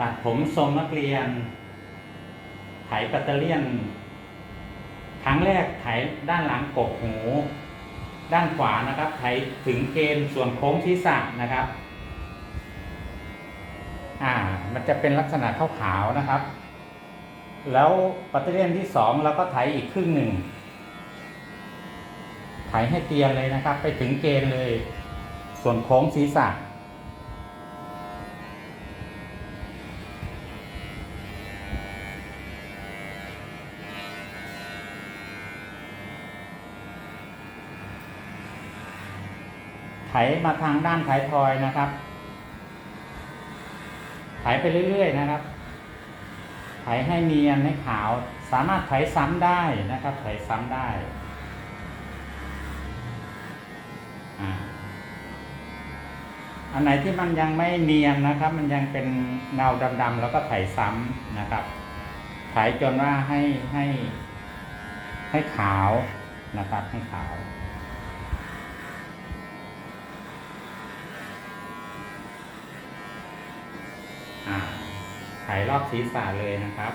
ตัดผมทรงนักเรียน ไถปัตเตอร์เลียน ครั้งแรกไถด้านหลังกกหู ด้านขวานะครับ ไถถึงเกณฑ์ส่วนโค้งที่สันะครับ อ่า มันจะเป็นลักษณะขาวๆนะครับ แล้วปัตเตอร์เลียนที่สองเราก็ไถอีกครึ่งหนึ่ง ไถให้เตียนเลยนะครับ ไปถึงเกณฑ์เลย ส่วนโค้งศีรษะ ถมาทางด้านท้ายทอยนะครับไถไปเรื่อย ๆ นะครับไถให้เนียนให้ขาว สามารถไถซ้ำได้นะครับไถซ้ำได้อ่าอันไหนที่มันยังไม่เนียนนะครับ มันยังเป็นเงาดำๆแล้วก็ไถซ้ำนะครับไถจนว่าให้ให้ให้ขาวนะครับให้ขาว ถ่ายรอบศีรษะเลยนะครับ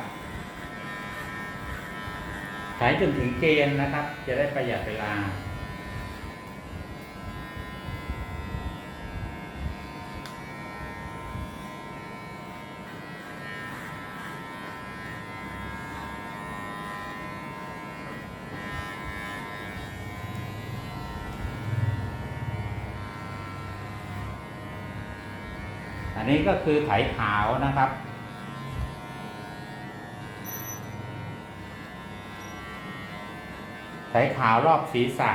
ขายจนถึงเกณฑ์นะครับ จะได้ประหยัดเวลา อันนี้ก็คือไถขาวนะครับ ไถขาวรอบศีรษะ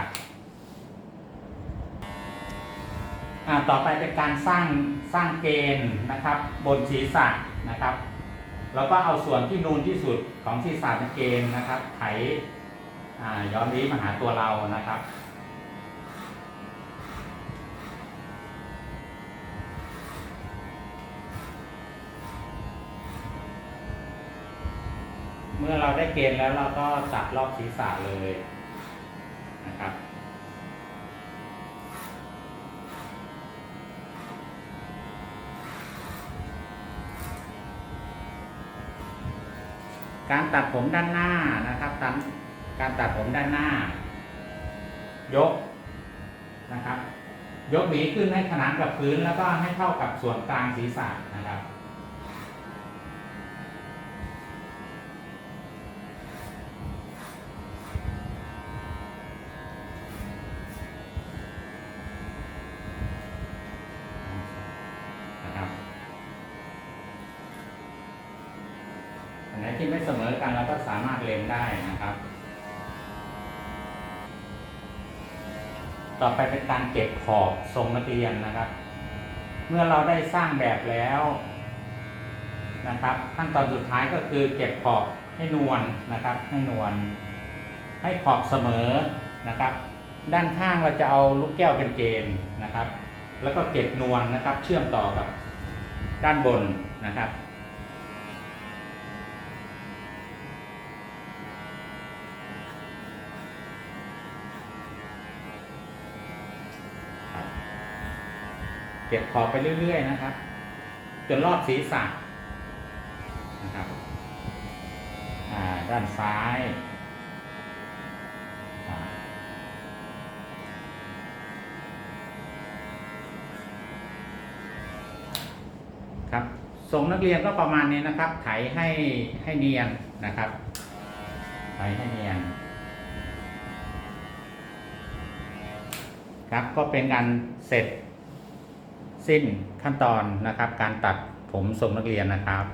อ่าต่อไปเป็นการสร้างสร้างเกณฑ์นะครับ บนศีรษะนะครับ แล้วก็เอาส่วนที่นูนที่สุดของศีรษะเป็นเกณฑ์นะครับ ไถอ่าย้อนนี้มาหาตัวเรานะครับ มื่อเราได้เกณฑ์แล้วเราก็ตัดรอบศีรษะเลยนะครับ การตัดผมด้านหน้านะครับตัดการตัดผมด้านหน้า ยกนะครับ ยกหวีขึ้นให้ขนานกับพื้นแล้วก็ให้เท่ากับส่วนกลางศีรษะนะครับนะครับ ที่ไม่เสมอกันเราก็สามารถเล็มได้นะครับ ต่อไปเป็นการเก็บขอบทรงนักเรียนนะครับ เมื่อเราได้สร้างแบบแล้วนะครับ ขั้นตอนสุดท้ายก็คือเก็บขอบให้นวลนะครับให้นวลให้ขอบเสมอนะครับ ด้านข้างเราจะเอาลูกแก้วเป็นเกณฑ์นะครับ แล้วก็เก็บนวลนะครับ เชื่อมต่อกับด้านบนนะครับ เก็บขอบไปเรื่อย ๆ นะครับ จนรอบศีรษะนะครับด้านซ้ายครับทรงนักเรียนก็ประมาณนี้นะครับ ไถให้ให้เนียนนะครับ ไถให้เนียน ครับก็เป็นการเสร็จ สิ้นขั้นตอนนะครับ การตัดผมทรงนักเรียนนะครับ